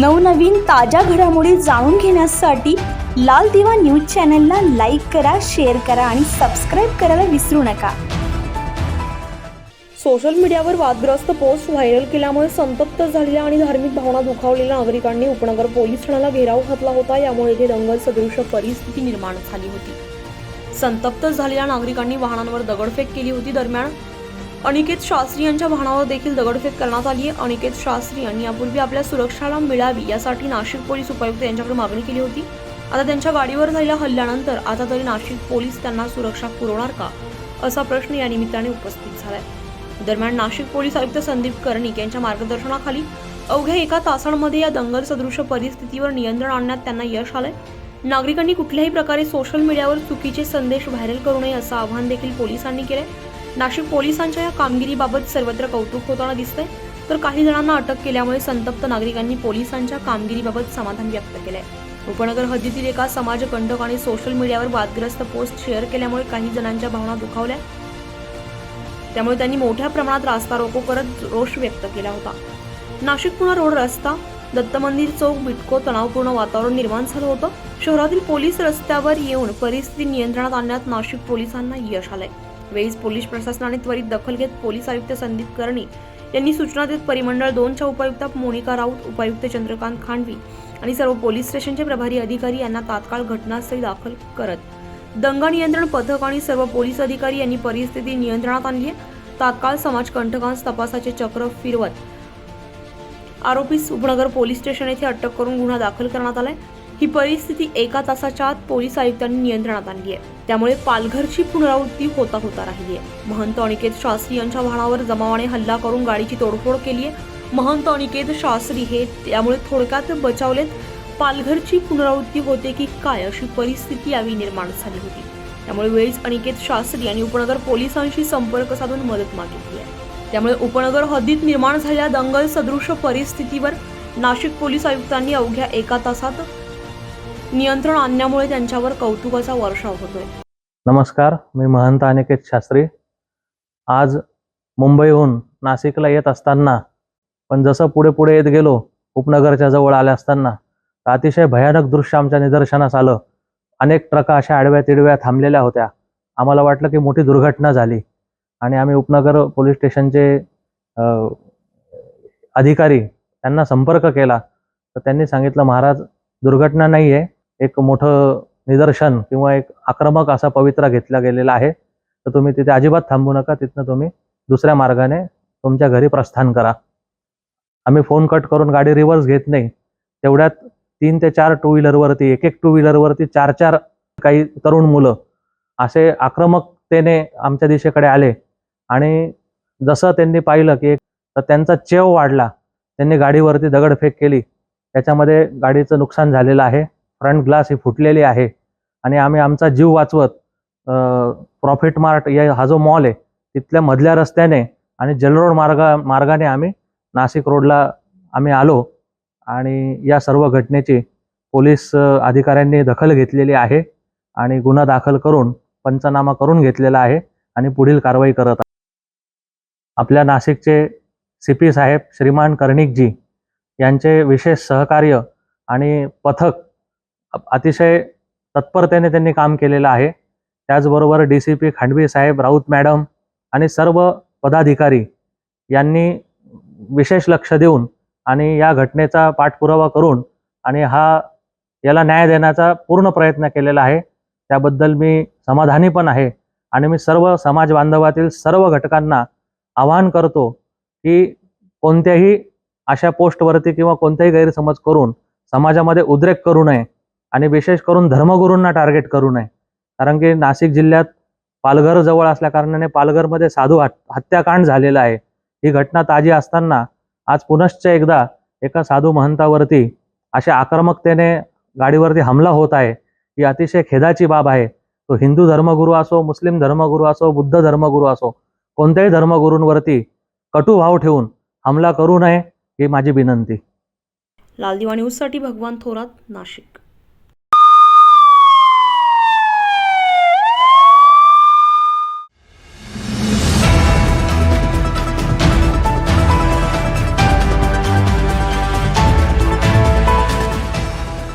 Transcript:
नवनवीन ताज्या घडामोडी जाणून घेण्यासाठी लाल दिवा न्यूज चॅनलला लाईक करा शेअर करा आणि सबस्क्राईब करायला विसरू नका. सोशल मीडियावर वादग्रस्त पोस्ट व्हायरल केल्यामुळे संतप्त झालेल्या आणि धार्मिक भावना दुखावलेल्या नागरिकांनी उपनगर पोलीस ठाण्याला घेराव घातला होता. यामुळे येथे दंगल सदृश परिस्थिती निर्माण झाली होती. संतप्त झालेल्या नागरिकांनी वाहनांवर दगडफेक केली होती. दरम्यान अनिकेत शास्त्री यांच्या वाहनावर देखील दगडफेक करण्यात आली आहे. अनिकेत शास्त्री यांनी यापूर्वी आपल्या सुरक्षाला मिळावी यासाठी नाशिक पोलीस उपायुक्त यांच्याकडे मागणी केली होती. आता त्यांच्या गाडीवर झालेल्या हल्ल्यानंतर आता तरी नाशिक पोलीस त्यांना सुरक्षा पुरवणार का? असा प्रश्न या निमित्ताने उपस्थित झालाय. दरम्यान नाशिक पोलीस आयुक्त संदीप कर्णिक यांच्या मार्गदर्शनाखाली अवघ्या एका तासांमध्ये या दंगल सदृश परिस्थितीवर नियंत्रण आणण्यात त्यांना यश आलंय. नागरिकांनी कुठल्याही प्रकारे सोशल मीडियावर चुकीचे संदेश व्हायरल करू नये असं आवाहन देखील पोलिसांनी केलंय. नाशिक पोलिसांच्या या कामगिरीबाबत सर्वत्र कौतुक होताना दिसतंय. तर काही जणांना अटक केल्यामुळे संतप्त नागरिकांनी पोलिसांच्या कामगिरीबाबत समाधान व्यक्त केलंय. उपनगर हद्दीतील एका समाजकंटक आणि सोशल मीडियावर वादग्रस्त पोस्ट शेअर केल्यामुळे काही जणांच्या भावना दुखावल्या. त्यामुळे त्यांनी मोठ्या प्रमाणात रास्ता रोको करत रोष व्यक्त केला होता. नाशिक पुणा रोड रस्ता दत्त मंदिर चौक बिटको तणावपूर्ण वातावरण निर्माण झालं होतं. शहरातील पोलीस रस्त्यावर येऊन परिस्थिती नियंत्रणात आणण्यात नाशिक पोलिसांना यश आलंय. वेळीच पोलीस प्रशासनाने त्वरित दखल घेत पोलीस आयुक्त संदीप करणी यांनी सूचना देत परिमंडळ दोनच्या उपायुक्त मोनिका राऊत उपायुक्त चंद्रकांत खांडवी आणि सर्व पोलीस स्टेशनचे प्रभारी अधिकारी यांना तात्काळ घटनास्थळी दाखल करत. दंगा नियंत्रण पथक आणि सर्व पोलीस अधिकारी यांनी परिस्थिती नियंत्रणात आणली. आहे तात्काळ समाजकंटकांस तपासाचे चक्र फिरवत. आरोपीस उपनगर पोलीस स्टेशन येथे अटक करून गुन्हा दाखल करण्यात आलाय. ही परिस्थिती एका तासाच्या आत पोलीस आयुक्तांनी नियंत्रणात आणली आहे. त्यामुळे पालघरची पुनरावृत्ती होता होता राहिली आहे. महंत अनिकेत शास्त्री यांच्या वाहनावर जमावाने हल्ला करून गाडीची तोडफोड केली आहे. महंत अनिकेत शास्त्री हे त्यामुळे थोडक्यात बचावलेत. पालघरची पुनरावृत्ती होते की काय अशी परिस्थिती यावेळी निर्माण झाली होती. त्यामुळे वेळीच अनिकेत शास्त्री यांनी उपनगर पोलिसांशी संपर्क साधून मदत मागितली आहे. त्यामुळे उपनगर हद्दीत निर्माण झालेल्या दंगल सदृश परिस्थितीवर नाशिक पोलीस आयुक्तांनी अवघ्या एका तासात नियंत्रण आणण्यामुळे त्यांच्यावर कौतुकाचा वर्षाव होतोय. नमस्कार मी महंत अनिकेत शास्त्री. आज मुंबईहून नाशिकला येत असताना पण जसं पुढे पुढे येत गेलो उपनगरच्या जवळ आले असताना तर अतिशय भयानक दृश्य आमच्या निदर्शनास आलं. अनेक ट्रका अशा आडव्या तिडव्या थांबलेल्या होत्या. आम्हाला वाटलं की मोठी दुर्घटना झाली. आणि आम्ही उपनगर पोलीस स्टेशनचे अधिकारी त्यांना संपर्क केला. तर त्यांनी सांगितलं महाराज दुर्घटना नाही आहे एक मोठं निदर्शन किंवा एक आक्रमक असा पवित्रा घेतला गेलेला आहे. तर तुम्ही तिथे अजिबात थांबू नका. तिथनं तुम्ही दुसऱ्या मार्गाने तुमच्या घरी प्रस्थान करा. आम्ही फोन कट करून गाडी रिव्हर्स घेत नाही. तेवढ्यात तीन ते चार टू व्हीलरवरती एक एक टू व्हीलरवरती चार चार काही तरुण मुलं असे आक्रमकतेने आमच्या दिशेकडे आले. आणि जसं त्यांनी पाहिलं की तर त्यांचा चेव वाढला. त्यांनी गाडीवरती दगडफेक केली. त्याच्यामध्ये गाडीचं नुकसान झालेलं आहे. फ्रंट ग्लास ही फुटलेली आहे आणि आम्ही आमचा जीव वाचवत प्रॉफिट मार्ट या हा जो मॉल आहे तिथल्या मधल्या रस्त्याने आणि जलरोड मार्गा मार्गाने आम्ही नाशिक रोडला आम्ही आलो आणि या सर्व घटनेची पोलीस अधिकाऱ्यांनी दखल घेतलेली आहे आणि गुन्हा दाखल करून पंचनामा करून घेतलेला आहे आणि पुढील कारवाई करत आहे. आपल्या नाशिकचे सी पी साहेब श्रीमान कर्णिकजी यांचे विशेष सहकार्य आणि पथक अतिशय तत्परतेने त्यांनी काम केलेलं आहे. त्याचबरोबर डी सी पी खांडवी साहेब राऊत मॅडम आणि सर्व पदाधिकारी यांनी विशेष लक्ष देऊन आणि या घटनेचा पाठपुरावा करून आणि हा याला न्याय देण्याचा पूर्ण प्रयत्न केलेला आहे. त्याबद्दल मी समाधानी पण आहे आणि मी सर्व समाज बांधवातील सर्व घटकांना आवाहन करतो की कोणत्याही अशा पोस्टवरती किंवा कोणताही गैरसमज करून समाजामध्ये उद्रेक करू नये. आणि विशेष करून धर्मगुरूंना टार्गेट करू नये. कारण की नाशिक जिल्ह्यात पालघर जवळ असल्या कारणाने पालघरमध्ये साधू हत्याकांड झालेला आहे. ही घटना ताजी असताना आज पुनश्च एकदा एका साधू महंतावरती अशा आक्रमकतेने गाडीवरती हमला होत आहे. ही अतिशय खेदाची बाब आहे. तो हिंदू धर्मगुरू असो मुस्लिम धर्मगुरू असो बुद्ध धर्मगुरू असो कोणत्याही धर्मगुरूंवरती कटू भाव ठेवून हमला करू नये ही माझी विनंती. लालदिवा न्यूजसाठी भगवान थोरात नाशिक.